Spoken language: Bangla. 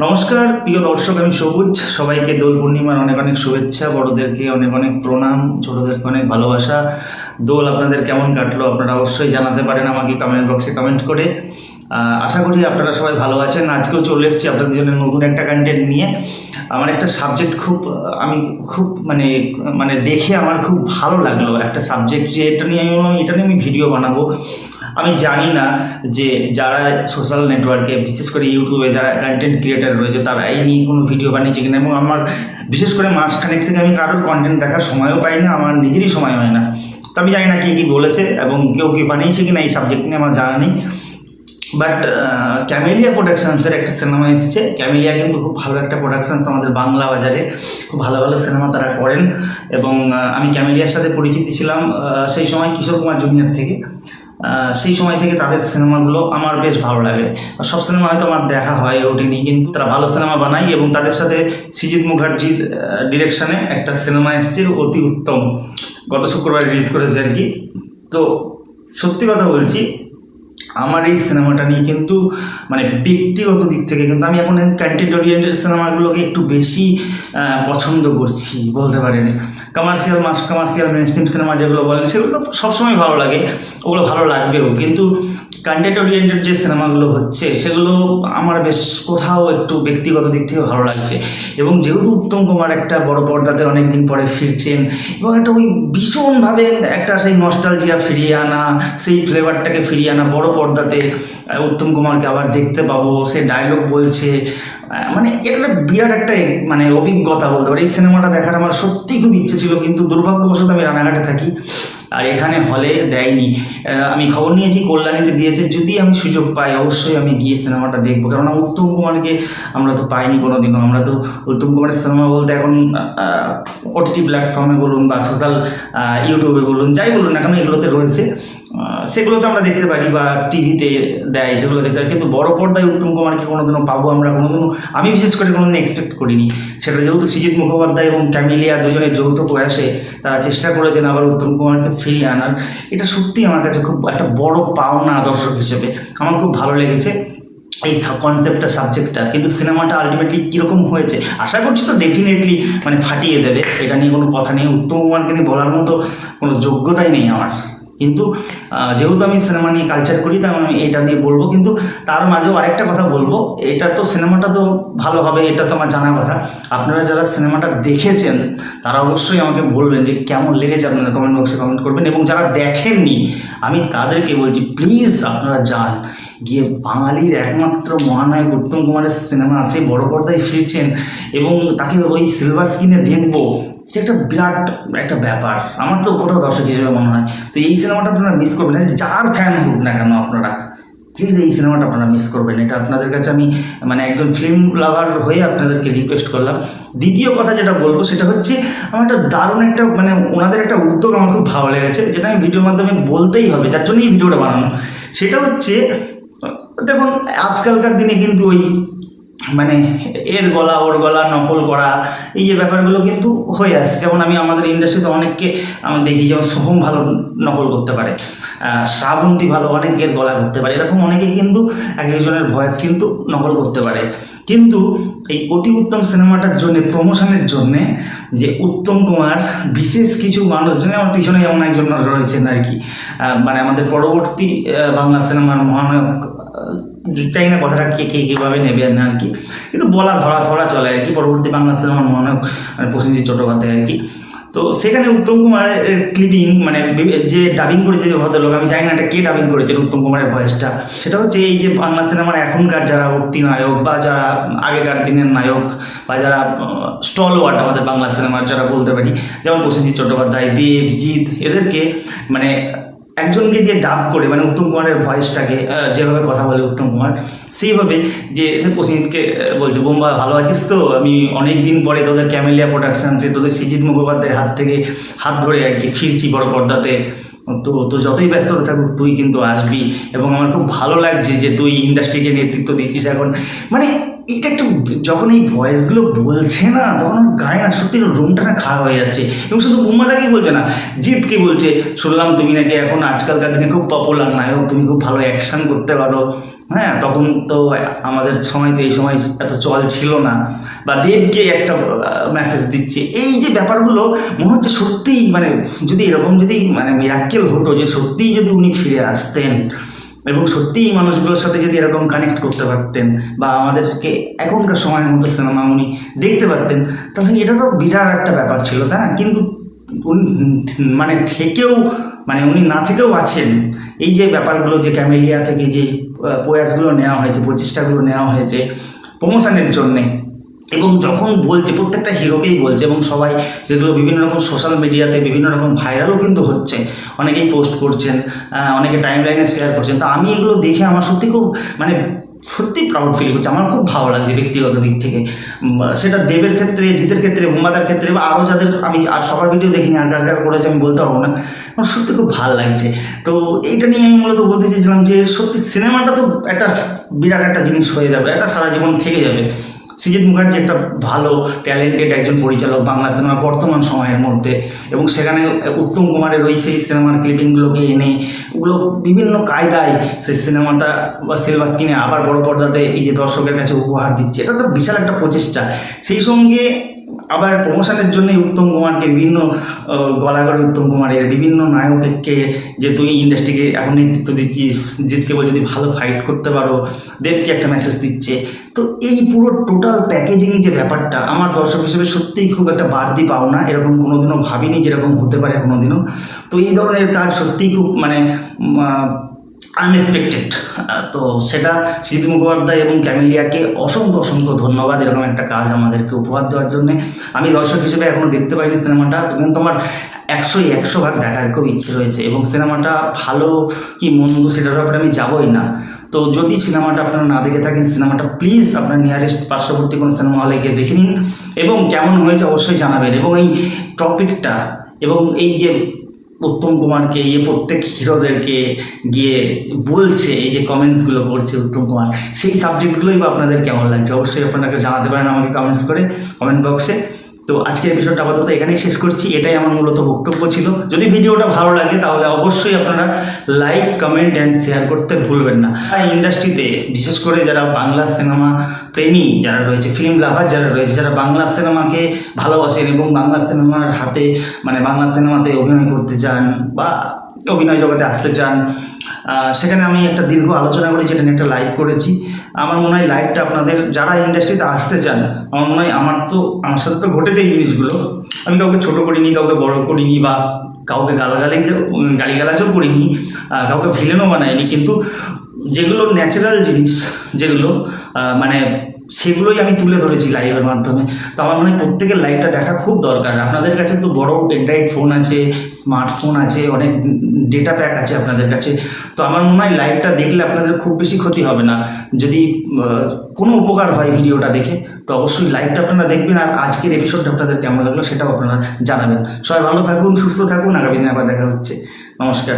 নমস্কার, প্রিয় দর্শক, আমি সবুজ। সবাইকে দোল পূর্ণিমার অনেক অনেক শুভেচ্ছা, বড়োদেরকে অনেক অনেক প্রণাম, ছোটোদেরকে অনেক ভালোবাসা। দোল আপনাদের কেমন কাটলো আপনারা অবশ্যই জানাতে পারেন আমাকে কমেন্ট বক্সে কমেন্ট করে। আশা করি আপনারা সবাই ভালো আছেন। আজকেও চলে এসেছি আপনাদের জন্য নতুন একটা কন্টেন্ট নিয়ে। আমার একটা সাবজেক্ট খুব, আমি খুব মানে মানে দেখে আমার খুব ভালো লাগল একটা সাবজেক্ট যে এটা নিয়ে আমি, এটা নিয়ে আমি ভিডিও বানাবো। আমি জানি না যে যারা সোশ্যাল নেটওয়ার্কে বিশেষ করে ইউটিউবে যারা কন্টেন্ট ক্রিয়েটার রয়েছে, তারা এই নিয়ে কোনো ভিডিও বানিয়েছে কিনা এবং আমার বিশেষ করে মাসখানেক থেকে আমি কারোর কন্টেন্ট দেখার সময়ও পাই না, আমার নিজেরই সময় হয় না। তো আমি জানি না কে কী বলেছে এবং কেউ কি বানিয়েছে কিনা এই সাবজেক্ট নিয়ে আমার জানা নেই। বাট ক্যামেলিয়া প্রোডাকশানসের একটা সিনেমা এসেছে। ক্যামেলিয়া কিন্তু খুব ভালো একটা প্রোডাকশানস আমাদের বাংলা বাজারে খুব ভালো ভালো সিনেমা তারা করেন। এবং আমি ক্যামেলিয়ার সাথে পরিচিত ছিলাম সেই সময় কিশোর কুমার জুনিয়র থেকে। সেই সময় থেকে তাদের সিনেমাগুলো আমার বেশ ভালো লাগে। সব সিনেমা হয়তো আমার দেখা হয় ওটিনি কিন্তু তারা ভালো সিনেমা বানায় এবং তাদের সাথে সৃজিৎ মুখার্জির ডিরেকশানে একটা সিনেমা এসছে অতি উত্তম। গত শুক্রবার রিলিজ করেছে আর কি। তো সত্যি কথা বলছি আমার এই সিনেমাটা নিয়ে কিন্তু মানে ব্যক্তিগত দিক থেকে কিন্তু আমি এখন কন্টেন্ট ওরিয়েন্টেড সিনেমাগুলোকে একটু বেশি পছন্দ করছি, বলতে পারেন। Commercial mass commercial mainstream cinema যেগুলো বলেন, সেগুলো সবসময় ভালো লাগে, ওগুলো ভালো লাগবেও। কিন্তু কন্টেন্ট ওরিয়েন্টেড যে সিনেমাগুলো হচ্ছে, সেগুলো আমার বেশ কোথাও একটু ব্যক্তিগত দিক থেকে ভালো লাগছে। এবং যেহেতু উত্তম কুমার একটা বড় পর্দাতে অনেক দিন পরে ফিরছেন, এবং একটা ওই ভীষণভাবে একটা সেই নস্টালজিয়া ফিরিয়ে আনা, সেই ফ্লেভারটাকে ফিরিয়ে আনা বড় পর্দাতে উত্তম কুমারকে আবার দেখতে পাবো, সে ডায়লগ বলছে মানে এটা বিরাট একটা মানে অভিজ্ঞতা বলতে পারি। এই সিনেমাটা দেখার আমার সত্যি খুব ইচ্ছে ছিল, কিন্তু দুর্ভাগ্যবশত আমি রানাঘাটে থাকি। আর এখানে হলে দেয়নি। আমি খবর নিয়েছি, কল্যাণীতে দিয়েছে, যদি আমি সুযোগ পাই, অবশ্যই আমি গিয়ে সিনেমাটা দেখব। কেননা উত্তম কুমারকে আমরা তো পাইনি কোনো দিনও আমরা তো উত্তম কুমারের সিনেমা বলতে এখন ওটিটি প্ল্যাটফর্মে বলুন বা সোশ্যাল ইউটিউবে বলুন, যাই বলুন না কেন, এগুলোতে রয়েছে। সেগুলো তো আমরা দেখতে পারি বা টিভিতে দেয়, সেগুলো দেখতে পারি। কিন্তু বড় পর্দায় উত্তম কুমারকে কোনোদিনও পাবো আমরা? কোনোদিনও, আমি বিশেষ করে কোনোদিন এক্সপেক্ট করিনি। সেটা যেহেতু সৃজিত মুখোপাধ্যায় এবং ক্যামিলিয়া দুজনের যৌথ প্রয়াসে তারা চেষ্টা করেছেন আবার উত্তম কুমারকে ফিরিয়ে আনার। এটা সত্যি আমার কাছে খুব একটা বড় পাওনা দর্শক হিসেবে। আমার খুব ভালো লেগেছে এই কনসেপ্টটা সাবজেক্টটা কিন্তু সিনেমাটা আলটিমেটলি কীরকম হয়েছে? আশা করছি তো ডেফিনেটলি মানে ফাটিয়ে দেবে। এটা নিয়ে কোনো কথা নেই। উত্তম কুমারকে নিয়ে বলার মতো কোনো যোগ্যতাই নেই আমার। কিন্তু যেহেতু আমি সিনেমা নিয়ে কালচার করি তাই আমি এটা নিয়ে বলব। কিন্তু তার মাঝেও আরেকটা কথা বলব। এটা তো সিনেমাটা তো ভালো হবে, এটা তো আমার জানা কথা। আপনারা যারা সিনেমাটা দেখেছেন, তারা অবশ্যই আমাকে বলবেন যে কেমন লেগেছে আপনারা কমেন্ট বক্সে কমেন্ট করবেন। এবং যারা দেখেননি, আমি তাদেরকে বলছি প্লিজ আপনারা যান। গিয়ে বাঙালির একমাত্র মহানায়ক উত্তম কুমারের সিনেমা আসে বড় পর্দায় ফিরছেন এবং তাকে ওই সিলভার স্ক্রিনে দেখব। এটা একটা বিরাট একটা ব্যাপার। আমার তো কোথাও দর্শক হিসেবে মনে হয়। তো এই সিনেমাটা আপনারা মিস করবেন। যার ফ্যান হোক না কেন আপনারা প্লিজ এই সিনেমাটা আপনারা মিস করবেন। এটা আপনাদের কাছে আমি মানে একজন ফিল্ম লাভার হয়ে আপনাদেরকে রিকোয়েস্ট করলাম। দ্বিতীয় কথা যেটা বলব, সেটা হচ্ছে আমার একটা দারুণ একটা মানে ওনাদের একটা উদ্যোগ আমার খুব ভালো লেগেছে, যেটা আমি ভিডিওর মাধ্যমে বলতেই হবে, যার জন্যই ভিডিওটা বানানো। সেটা হচ্ছে, দেখুন, আজকালকার দিনে কিন্তু ওই মানে এর গলা, ওর গলা, নকল করা, এই যে ব্যাপারগুলো কিন্তু হয়ে আসছে। যেমন আমি আমাদের ইন্ডাস্ট্রিতে অনেককে আমি দেখি, যেমন সোহম ভালো নকল করতে পারে শ্রাবন্তী ভালো অনেকের গলা করতে পারে। এরকম অনেকে কিন্তু এক একজনের ভয়েস কিন্তু নকল করতে পারে। কিন্তু এই অতি উত্তম সিনেমাটার জন্য প্রমোশনের জন্য যে উত্তম কুমার, বিশেষ কিছু মানুষজন আমার পিছনে এমন একজন রয়েছেন আর কি মানে আমাদের পরবর্তী বাংলা সিনেমার মহানায়ক চাই না কথাটা কে কে কীভাবে নেবে না আর কি। কিন্তু বলা ধরা ধরা চলে আর কি। পরবর্তী বাংলা সিনেমার মানে প্রসেনজিৎ চট্টোপাধ্যায় আর কি। তো সেখানে উত্তম কুমারের ক্লিপিং মানে যে ডাবিং করেছে যে ভদ্রলোক, আমি জানি না এটা কে ডাবিং করেছে উত্তম কুমারের ভয়েসটা সেটা হচ্ছে এই যে বাংলা সিনেমার এখনকার যারা ভক্তি নায়ক বা যারা আগেকার দিনের নায়ক বা যারা স্টল ওয়ার্ড আমাদের বাংলা সিনেমার যারা বলতে পারি, যেমন প্রসেনজিৎ চট্টোপাধ্যায় দেব জিৎ এদেরকে মানে একজনকে দিয়ে ডাব করে মানে উত্তম কুমারের ভয়েসটাকে যেভাবে কথা বলে উত্তম কুমার, সেইভাবে যে প্রসেনজিৎকে বলছে বোম্বা ভালো আছিস তো? আমি অনেক দিন পরে তোদের ক্যামেলিয়া প্রোডাকশনসে, তোদের সৃজিত মুখোপাধ্যায়ের হাত থেকে হাত ধরে আর কি ফিরছি বড় পর্দাতে। তো তো যতই ব্যস্ততা থাকুক, তুই কিন্তু আসবি। এবং আমার খুব ভালো লাগছে যে তুই ইন্ডাস্ট্রিকে নেতৃত্ব দিচ্ছিস এখন। মানে এটা একটু যখন এই ভয়েসগুলো বলছে না, তখন গায়ে না সত্যি রুমটা না খারাপ হয়ে যাচ্ছে। এবং শুধু বুম্মাদাকেই বলছে না জিৎকে বলছে, শুনলাম তুমি নাকি এখন আজকালকার দিনে খুব পপুলার নায়ক তুমি খুব ভালো অ্যাকশন করতে পারো। হ্যাঁ তখন তো আমাদের সময় তো এই সময় এত চল ছিল না। বা দেবকে একটা মেসেজ দিচ্ছে। এই যে ব্যাপারগুলো, মনে হচ্ছে সত্যিই মানে যদি এরকম যদি মানে মিরাক্কেল হতো যে সত্যিই যদি উনি ফিরে আসতেন এবং সত্যিই মানুষগুলোর সাথে যদি এরকম কানেক্ট করতে পারতেন বা আমাদেরকে এখনকার সময়ের মতো সিনেমা উনি দেখতে পারতেন, তাহলে এটা তো বিরাট একটা ব্যাপার ছিল, তাই না? কিন্তু মানে থেকেও মানে উনি না থেকেও আছেন। এই যে ব্যাপারগুলো যে ক্যামেলিয়া থেকে যে প্রয়াসগুলো নেওয়া হয়েছে, প্রচেষ্টাগুলো নেওয়া হয়েছে প্রমোশনের জন্যে এবং যখন বলছে, প্রত্যেকটা হিরোকেই বলছে এবং সবাই যেগুলো বিভিন্ন রকম সোশ্যাল মিডিয়াতে বিভিন্ন রকম ভাইরালও কিন্তু হচ্ছে। অনেকেই পোস্ট করছেন অনেকে টাইম লাইনে শেয়ার করছেন। তো আমি এগুলো দেখে আমার সত্যি খুব মানে সত্যি প্রাউড ফিল করছে। আমার খুব ভালো লাগছে ব্যক্তিগত দিক থেকে। সেটা দেবের ক্ষেত্রে, জিতের ক্ষেত্রে বোমাদার ক্ষেত্রে বা আরও যাদের আমি আর সবার ভিডিও দেখিনি, আর কার কার করেছে আমি বলতে পারব না। আমার সত্যি খুব ভালো লাগছে। তো এইটা নিয়ে আমি মূলত বলতে চেয়েছিলাম যে সত্যি সিনেমাটা তো একটা বিরাট একটা জিনিস হয়ে যাবে, একটা সারা জীবন থেকে যাবে। সৃজিত মুখার্জি একটা ভালো ট্যালেন্টেড একজন পরিচালক বাংলা সিনেমার বর্তমান সময়ের মধ্যে। এবং সেখানে উত্তম কুমারের ওই সেই সিনেমার ক্লিপিংগুলোকে এনে, ওগুলো বিভিন্ন কায়দায় সেই সিনেমাটা বা সিলভার কিনে আবার বড় পর্দাতে এই যে দর্শকের কাছে উপহার দিচ্ছে। এটা তো বিশাল একটা প্রচেষ্টা। সেই সঙ্গে আবার প্রমোশনের জন্য উত্তম কুমারকে বিভিন্ন গলাগড়ে উত্তম কুমারের বিভিন্ন নায়ককে যে তুই ইন্ডাস্ট্রিকে এখন নেতৃত্ব দিচ্ছিস জিতকে বলে যদি ভালো ফাইট করতে পারো, দেবকে একটা মেসেজ দিচ্ছে। তো এই পুরো টোটাল প্যাকেজিং যে ব্যাপারটা, আমার দর্শক হিসেবে সত্যিই খুব একটা বাড়তি পাওনা, এরকম কোনোদিনও ভাবিনি যেরকম হতে পারে কোনোদিনও। তো এই ধরনের কাজ সত্যিই খুব মানে আনএক্সপেক্টেড তো সেটা সিদ্ধি মুখোপাধ্যায় এবং ক্যামেলিয়াকে অসংখ্য অসংখ্য ধন্যবাদ এরকম একটা কাজ আমাদেরকে উপহার দেওয়ার জন্য। আমি দর্শক হিসেবে এখনও দেখতে পাইনি সিনেমাটা কিন্তু আমার একশোই একশো ভাগ দেখার খুব ইচ্ছে রয়েছে এবং সিনেমাটা ভালো কি মন্দ সেটার ব্যাপারে আমি যাবই না। তো যদি সিনেমাটা আপনারা না দেখে থাকেন, সিনেমাটা প্লিজ আপনার নিয়ারেস্ট পার্শ্ববর্তী কোনো সিনেমা হলে গিয়ে দেখে নিন এবং কেমন হয়েছে অবশ্যই জানাবেন এবং এই টপিকটা এবং এই যে উত্তম কুমারকে ইয়ে প্রত্যেক হিরোদেরকে গিয়ে বলছে, এই যে কমেন্টসগুলো করছে উত্তম কুমার, সেই সাবজেক্টগুলোই বা আপনাদের কেমন লাগছে? অবশ্যই আপনাকে জানাতে পারেন আমাকে কমেন্টস করে কমেন্ট বক্সে তো আজকে এপিসোডটা আপাতত এখানেই শেষ করছি। এটাই আমার মূলত বক্তব্য ছিল। যদি ভিডিওটা ভালো লাগে, তাহলে অবশ্যই আপনারা লাইক কমেন্ট অ্যান্ড শেয়ার করতে ভুলবেন না। আর ইন্ডাস্ট্রিতে বিশেষ করে যারা বাংলা সিনেমা প্রেমী, যারা রয়েছে ফিল্ম লাভার যারা রয়েছে, যারা বাংলা সিনেমাকে ভালোবাসেন এবং বাংলা সিনেমার হাতে মানে বাংলা সিনেমাতে অভিনয় করতে চান বা অভিনয় জগতে আসতে চান। সেখানে আমি একটা দীর্ঘ আলোচনা করি যেটা একটা লাইভ করেছি। আমার মনে হয় লাইভটা আপনাদের, যারা ইন্ডাস্ট্রিতে আসতে চান, আমার মনে হয় আমার তো, আমার সাথে তো ঘটেছে এই জিনিসগুলো। আমি কাউকে ছোট করিনি, কাউকে বড় করিনি বা কাউকে গালাগালি গালিগালাজও করিনি কাউকে ভিলেনও বানাইনি। কিন্তু যেগুলো ন্যাচারাল জিনিস, যেগুলো মানে সেগুলোই আমি তুলে ধরেছি লাইভের মাধ্যমে। তো আমার মনে হয় প্রত্যেকের লাইভটা দেখা খুব দরকার। আপনাদের কাছে তো বড় অ্যান্ড্রয়েড ফোন আছে স্মার্টফোন আছে, অনেক ডেটা প্যাক আছে আপনাদের কাছে। তো আমার মনে হয় লাইভটা দেখলে আপনাদের খুব বেশি ক্ষতি হবে না। যদি কোনো উপকার হয় ভিডিওটা দেখে, তো অবশ্যই লাইভটা আপনারা দেখবেন আর আজকের এপিসোডটা আপনাদের কেমন লাগল সেটাও আপনারা জানাবেন। সবাই ভালো থাকুন, সুস্থ থাকুন, আগামী দিন আবার দেখা হচ্ছে। নমস্কার।